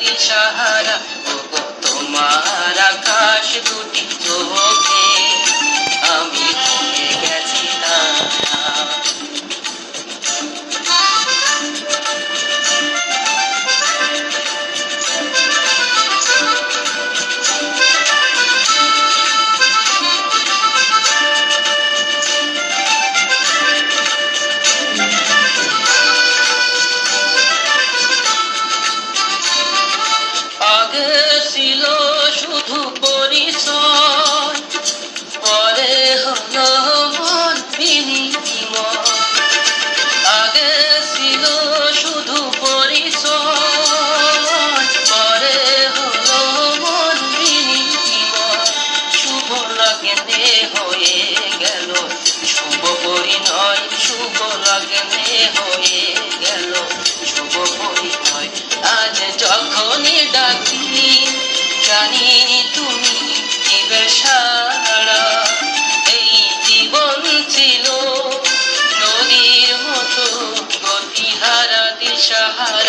দিশাহারা ওগো তোমার ছিল শুধু পরিচয়। পরে হলো মন শুভ লাগেনে হয়ে গেল। শুভ পরিণয়, শুভ লাগেনে হয়ে গেল। শুভ পরিণয়, আজ যখনই ডাকি, জানি